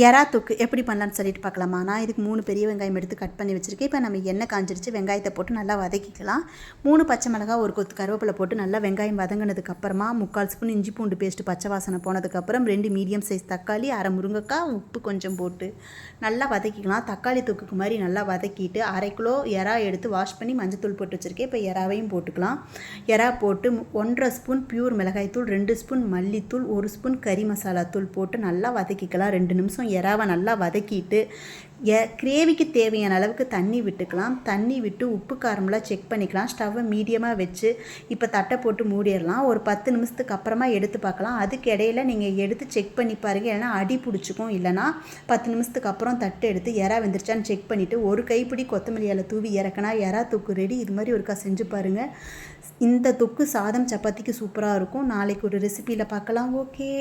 எறா தொக்கு எப்படி பண்ணலான்னு சொல்லிட்டு பார்க்கலாமா? நான் இதுக்கு மூணு பெரிய வெங்காயம் எடுத்து கட் பண்ணி வச்சுருக்கேன். இப்போ நம்ம எண்ணெய் காஞ்சிருச்சு. வெங்காயத்தை போட்டு நல்லா வதக்கிக்கலாம். மூணு பச்சை மிளகா ஒரு கொத்து கருவேப்பிலை போட்டு நல்லா வெங்காயம் வதங்கினதுக்கு அப்புறமா முக்கால் ஸ்பூன் இஞ்சி பூண்டு பேஸ்ட்டு பச்சை வாசனை போனதுக்கப்புறம் ரெண்டு மீடியம் சைஸ் தக்காளி அரை முருங்கைக்காய் உப்பு கொஞ்சம் போட்டு நல்லா வதக்கிக்கலாம். தக்காளி தொக்குக்கு மாதிரி நல்லா வதக்கிட்டு அரை கிலோ எறா எடுத்து வாஷ் பண்ணி மஞ்சத்தூள் போட்டு வச்சுருக்கேன். இப்போ எறாவையும் போட்டுக்கலாம். எறா போட்டு ஒன்றரை ஸ்பூன் பியூர் மிளகாய்த்தூள் ரெண்டு ஸ்பூன் மல்லித்தூள் ஒரு ஸ்பூன் கறி மசாலா தூள் போட்டு நல்லா வதக்கிக்கலாம். ரெண்டு நிமிஷம் எறாவை நல்லா வதக்கிட்டு எ கிரேவிக்கு தேவையான அளவுக்கு தண்ணி விட்டுக்கலாம். தண்ணி விட்டு உப்பு காரமெல்லாம் செக் பண்ணிக்கலாம். ஸ்டவ்வை மீடியமாக வச்சு இப்போ தட்டை போட்டு மூடிடலாம். ஒரு பத்து நிமிஷத்துக்கு அப்புறமா எடுத்து பார்க்கலாம். அதுக்கு இடையில நீங்கள் எடுத்து செக் பண்ணி பாருங்க. ஏன்னா அடி பிடிச்சிக்கும். இல்லைன்னா பத்து நிமிஷத்துக்கு அப்புறம் தட்டு எடுத்து எறா வெந்துருச்சான்னு செக் பண்ணிவிட்டு ஒரு கைப்பிடி கொத்தமல்லியால் தூவி இறக்குனா எறா தொக்கு ரெடி இது மாதிரி ஒருக்கா செஞ்சு பாருங்கள் இந்த தொக்கு சாதம் சப்பாத்திக்கு சூப்பராக இருக்கும். நாளைக்கு ஒரு ரெசிப்பியில் பார்க்கலாம். ஓகே